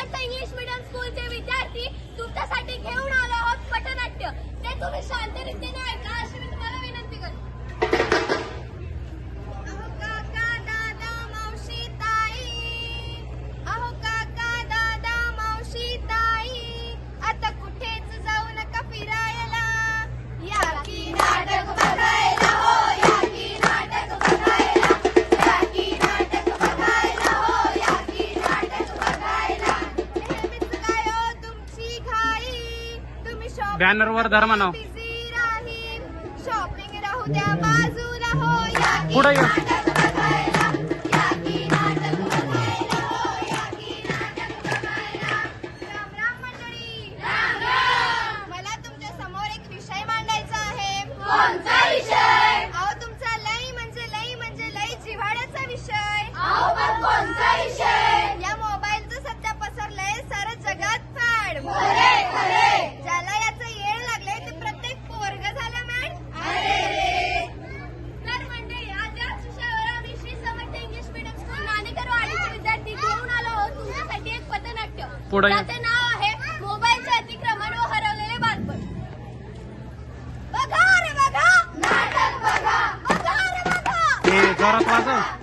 समर्थ English medium स्कूलचे विद्यार्थी तुमच्यासाठी घेऊन आलो आहोत पटनाट्य. ते तुम्ही शांतरित्याने ऐका अशी शॉपिंग बॅनरवर धर्म नाव शॉपिंग राहू द्या बाजूला हो या की पुढे ये. पुढे. त्याचे नाव आहे मोबाईलचे अतिक्रमण व हरवलेले बालपण. बघा रे बघा. नाटक बघा. बघा रे बघा. ते जोरात वाजव.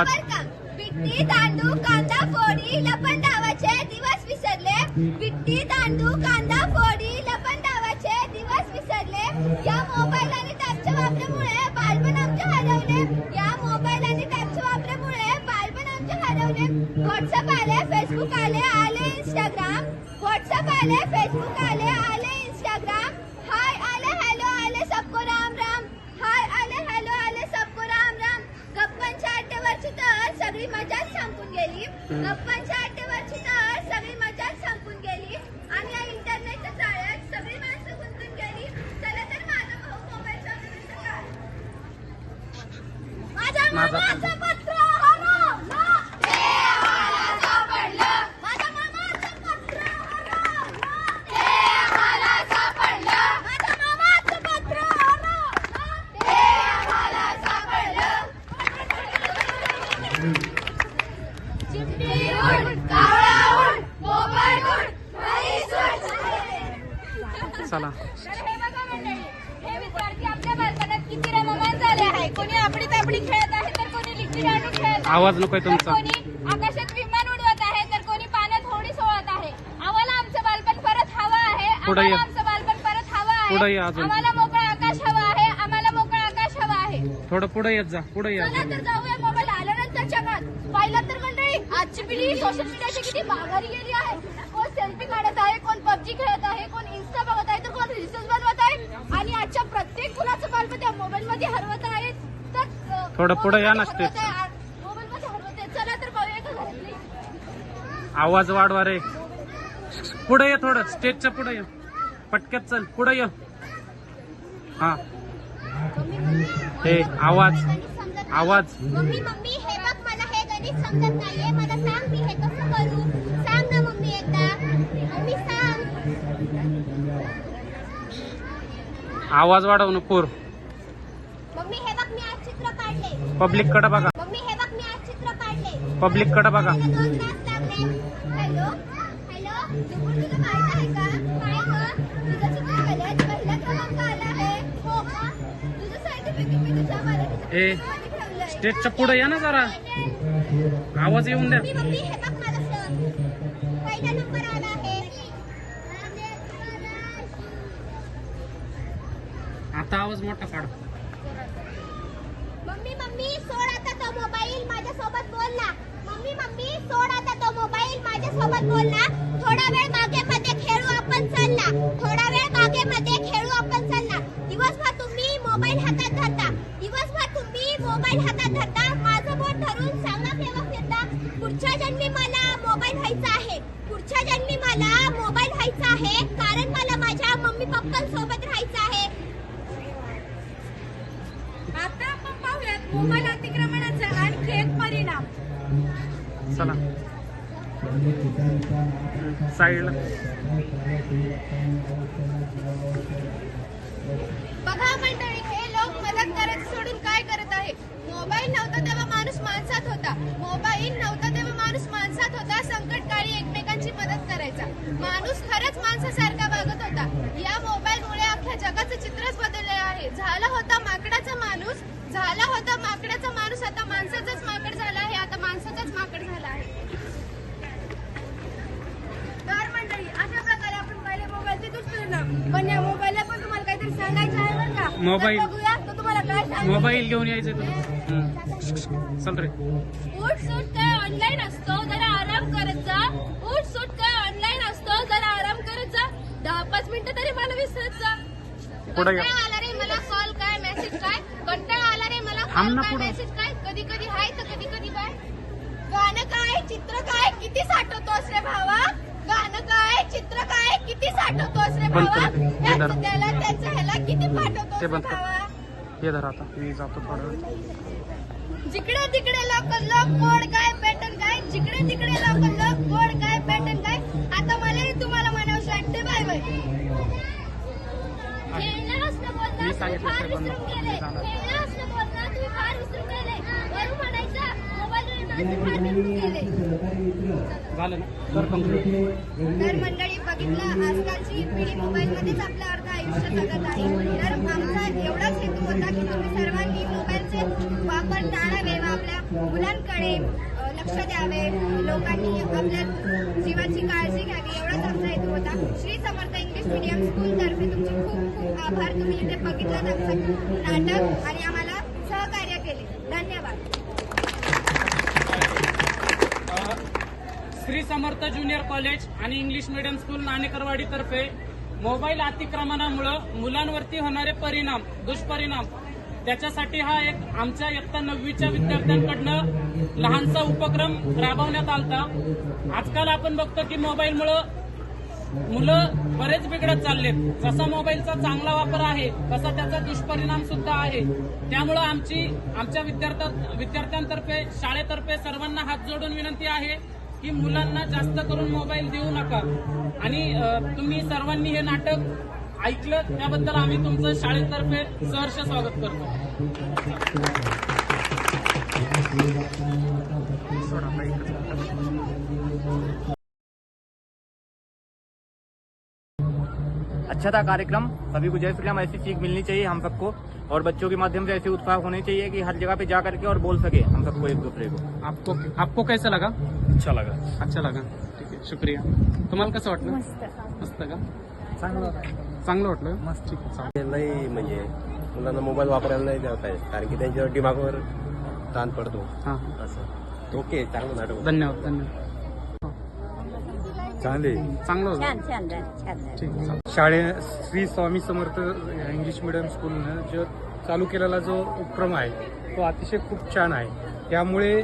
आता विट्टी तांदूळ कांदा फोडी लपन धावाचे दिवस विसरले. विट्टी तांदूळ कांदा फोडी लपन धावाचे दिवस विसरले. या मोबाईल आणि टॅबच्या वापरामुळे बालपण आमचे हरवले. या मोबाईल आणि टॅबच्या वापरामुळे बालपण आमचे हरवले. व्हॉट्सअप आले फेसबुक आले आले इंस्टाग्राम व्हॉट्सअप आले फेसबुक आले आले इंस्टाग्राम हाय आले हॅलो आले सबको राम राम हाय आले हॅलो आले सबको राम राम गप्पांच्या अड्ड्यावरची तर सगळी मजाच संपून गेली गप्पांच्या अड्ड्यावरची तर सगळी मजाच संपून गेली. आणि या इंटरनेटच्या जाळ्यात सगळी माणसं गुंतून गेली. चला तर माझा भाऊ मोबाईलचा विरुद्ध काढ. माझ्या माझा मामाचं पत्र हरवलं. ते आम्हाला सापडलं. माझ्या मामाचं पत्र हरवलं. ते आम्हाला सापडलं. माझ्या मामाचं पत्र हरवलं. ते आम्हाला सापडलं. चिमणी उड, कावळा उड, मोबाईल उड, म्हैस उड. चला हे विद्यार्थी आपल्या बालपणात किती रममान झाले आहे. कोणी आपडी तापडी खेळत आहे तर कोणी लिट्टी दांडू खेळत आहे. आवाज नकोय तर तुमचा. कोणी आकाशात विमान उडवत आहे तर कोणी पाण्यात होडी सोडत आहे. आम्हाला आमचं बालपण परत हवं आहे. आम्हाला आमचं बालपण परत हवं आहे. आम्हाला मोकळं आकाश हवं आहे आम्हाला मोकळं आकाश हवं आहे. थोडं पुढे येत जा पुढे ये. चला अजून. तर जाऊया मोबाईल आल्यानंतरच्या काळात. पाहिलं तर मंडळी आजची पिढी सोशल मीडियाची किती माघारी गेली आहे कोण सेल्फी काढत आहे कोण पबजी खेळत आहे कोण इन्स्टा बघत आहे तर कोण रील्स बनवत आहे आणि आजच्या प्रत्येक मुलाचं बालपण त्या मोबाईल मध्ये हरवत आहे तर अ, थोडं पुढे या ना मोबाईलमध्ये हरवत स्टेज. आहे, आ- मोबाईलमध्ये हरवत आहे. चला तर बघूया का घरातली आवाज वाढवा रे. पुढे ये थोडं. स्टेजच्या पुढे ये. पटक्यात चल. पुढे ये. हा. हे आवाज. आवाज. मम्मी मम्मी हे बघ मला हे गणित समजत नाहीये. मला सांग मी हे कसं करू? सांग ना मम्मी एकदा. मम्मी सांग. आवाज वाढव पूर मम्मी हे बघ मी आज चित्र काढले पब्लिककडे बघा. मम्मी हे बघ मी आज चित्र काढले. पब्लिककडे बघा. मला दोन तास लागले. हॅलो हॅलो नुपूर तुला माहीत आहे का? काय ग? तुझं चित्र कलेत पहिला क्रमांक आला आहे. हो का? तुझं सर्टिफिकेट मी तुझ्या मराठीच्या ए, पुस्तकामध्ये ठेवलंय. स्टेजच्या पुढे या ना जरा. आवाज येऊन द्या. मम्मी मम्मी हे बघ माझा सर पहिला नंबर आला आहे. आता आवाज मोठा काढ. मम्मी मम्मी सोड आता तो मोबाईल माझ्या सोबत बोल ना. मम्मी मम्मी सोड आता तो मोबाईल माझ्या सोबत बोल ना. थोडा वेळ मोबाईल अतिक्रमणाचा आणखी एक परिणाम. चला. साईडला बघा मंडळी हे लोक मदत करायचं सोडून काय करत आहे? मोबाईल नव्हता तेव्हा माणूस माणसात होता. मोबाईल नव्हता तेव्हा माणूस माणसात होता. संकट काळी एकमेकांची मदत करायचा. माणूस खरंच माणसासारखा वागत होता. या मोबाईलमुळे अख्ख्या जगाचं चित्रच बदलले आहे. झाला होता झाला होता माकडाचा माणूस आता माणसाचाच माकड झाला आहे आता माणसाचाच माकड झाला आहे. तर मंडळी अशा प्रकारे आपण पहिले मोबाईलचे दुष्परिणाम पण या मोबाईलला पण तुम्हाला काहीतरी सांगायचं आहे बरं का? मोबाईल. तर बघूया तो तुम्हाला काय सांगतो मोबाईल घेऊन यायचंय तुला. चल रे. उठ सूट काय ऑनलाईन असतो जरा आराम करत जा. उठ सूट काय ऑनलाईन असतो जरा आराम करत जा. दहा पाच मिनिटं तरी मला विसरत जा. कंटाळा आला रे मला कॉल काय मेसेज काय? कंटाळा थांब ना पुढं. मेसेज काय? कधी कधी हाय तर कधी कधी बाय. गाणं काय? चित्र काय? किती साठवतोस रे भावा? गाणं काय? चित्र काय? किती साठवतोस रे बंद भावा? कर. हे. त्याला त्याचं ह्याला किती पाठवतोस ते रे बंद कर. भावा? ये धर आता. मी जातो थोडं. जिकडे तिकडे लोक लोक कोड काय पॅटर्न काय? जिकडे तिकडे लोक लोक कोड काय पॅटर्न काय? आता मला तुम्हाला म्हणावं वाटते बाय बाय. खेळणं असलं बोलणं मी सांगितलं कर. गेले. जाणार. झालं तर मंडळी बघितलं आजकालची पिढी मोबाईलमध्येच आपलं अर्ध आयुष्य जगत आहे. तर आमचा एवढाच हेतू होता की तुम्ही सर्वांनी मोबाईलचे वापर टाळावे व आपल्या मुलांकडे लक्ष द्यावे. लोकांनी आपल्या जीवाची काळजी घ्यावी. एवढाच आमचा हेतू होता. Shri Samarth English medium school तर्फे तुमचे खूप खूप आभार. तुम्ही इथे बघितलं आमचं नाटक आणि आम्हाला सहकार्य केले धन्यवाद श्री समर्थ ज्युनियर कॉलेज आणि इंग्लिश मीडियम स्कूल नाणेकरवाडी तर्फे मोबाईल अतिक्रमणामुळं मुलांवरती होणारे परिणाम दुष्परिणाम त्याच्यासाठी हा एक आमच्या इयत्ता नववीच्या विद्यार्थ्यांकडनं लहानसा उपक्रम राबवण्यात आलता. आजकाल आपण बघतो की मोबाईलमुळं मुलं बरेच बिघडत चाललेत. जसा मोबाईलचा चांगला वापर आहे तसा त्याचा दुष्परिणाम सुद्धा आहे. त्यामुळं आमची आमच्या विद्यार्थ्या विद्यार्थ्यांतर्फे शाळेतर्फे सर्वांना हात जोडून विनंती आहे की मुलांना जास्त करून मोबाईल देऊ नका. आणि तुम्ही सर्वांनी हे नाटक ऐकलं त्याबद्दल आम्ही तुमचं शाळेतर्फे सहर्ष स्वागत करतो. अच्छा था कार्यक्रम। सभी को जय श्री राम। ऐसी सीख मिलनी चाहिए हम सबको। और बच्चों के माध्यम से ऐसे उत्साह होने चाहिए कि हर जगह पे जा करके और बोल सके हम सबको एक दूसरे को। आपको आपको कैसा लगा? अच्छा लगा। अच्छा लगा। ठीक आहे शुक्रिया। तुम्हाला कसं वाटलं? मस्त का? चांगलं वाटलं. मस्त. ठीक आहे. नाही म्हणजे मुलांना मोबाईल वापरायला नाही द्यावं काय कारण की त्यांच्या दिमागावर ताण पडतो. हाँ. असं. ओके चांगलं नाटक धन्यवाद धन्यवाद. चांगले चांगलं छान छान झालं, छान झालं. ठीक आहे. शाळे श्री स्वामी समर्थ इंग्लिश मिडियम स्कूलनं जो चालू केलेला जो उपक्रम आहे तो अतिशय खूप छान आहे त्यामुळे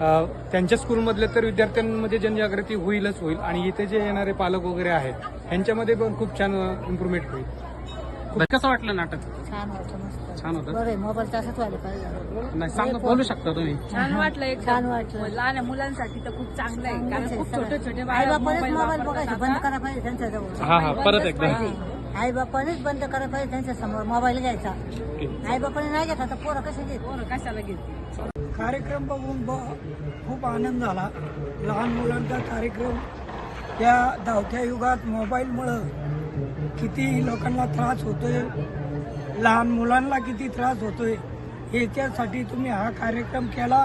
अ, त्यांच्या स्कूलमधल्या तर विद्यार्थ्यांमध्ये जनजागृती होईलच होईल आणि इथे जे येणारे पालक वगैरे आहेत ह्यांच्यामध्ये पण खूप छान इम्प्रुव्हमेंट होईल बरं, कसं वाटलं नाटक? छान होतं मस्त. छान होतं? बरं मोबाईल तसंच व्हायला पाहिजे नाही सांग बोलू शकता तुम्ही. छान वाटलं एक छान वाटलं. लहान मुलांसाठी तर खूप चांगलं आहे कारण खूप छोटे छोटे आई बाळ बापानेच मोबाईल बघायचे. बंद करायला पाहिजे त्यांच्या जवळ हा हा परत एकदा. आई बापानेच बंद करायला पाहिजे त्यांच्यासमोर मोबाईल घ्यायचा. आई बापाने नाही घेतला तर पोरं कसे घेत पोरं कशाला घेते कार्यक्रम बघून ब- खूप आनंद झाला. लहान मुलांचा कार्यक्रम या धावत्या युगात मोबाईलमुळं किती लोकांना त्रास होतोय लहान मुलांना किती त्रास होतोय याच्यासाठी तुम्ही हा कार्यक्रम केला.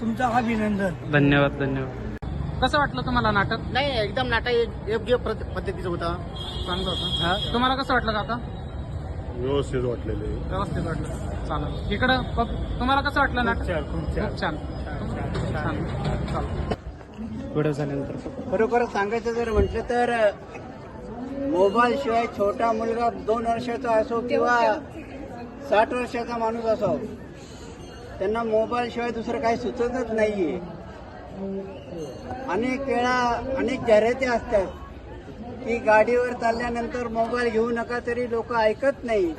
तुमचं अभिनंदन. धन्यवाद धन्यवाद. कसं वाटलं तुम्हाला नाटक? नाही एकदम नाटक योग्य पद्धतीचं होतं. चांगलं होतं. तुम्हाला कसं वाटलं आता? व्यवस्थित वाटलेले व्यवस्थित वाटलं. चालेल. इकडं बघ तुम्हाला कसं वाटलं नाटक? खूप छान. छान. चालेल. व्हिडिओ झाल्यानंतर खरोखर सांगायचं जर म्हटलं तर मोबाईल शिवाय छोटा मुलगा दोन वर्षाचा असो किंवा साठ वर्षाचा माणूस असो त्यांना मोबाईल शिवाय दुसरं काही सुचतच नाहीये. अनेक वेळा अनेक जाहिराती असतात की गाडीवर चालल्यानंतर मोबाईल घेऊ नका तरी लोक ऐकत नाही.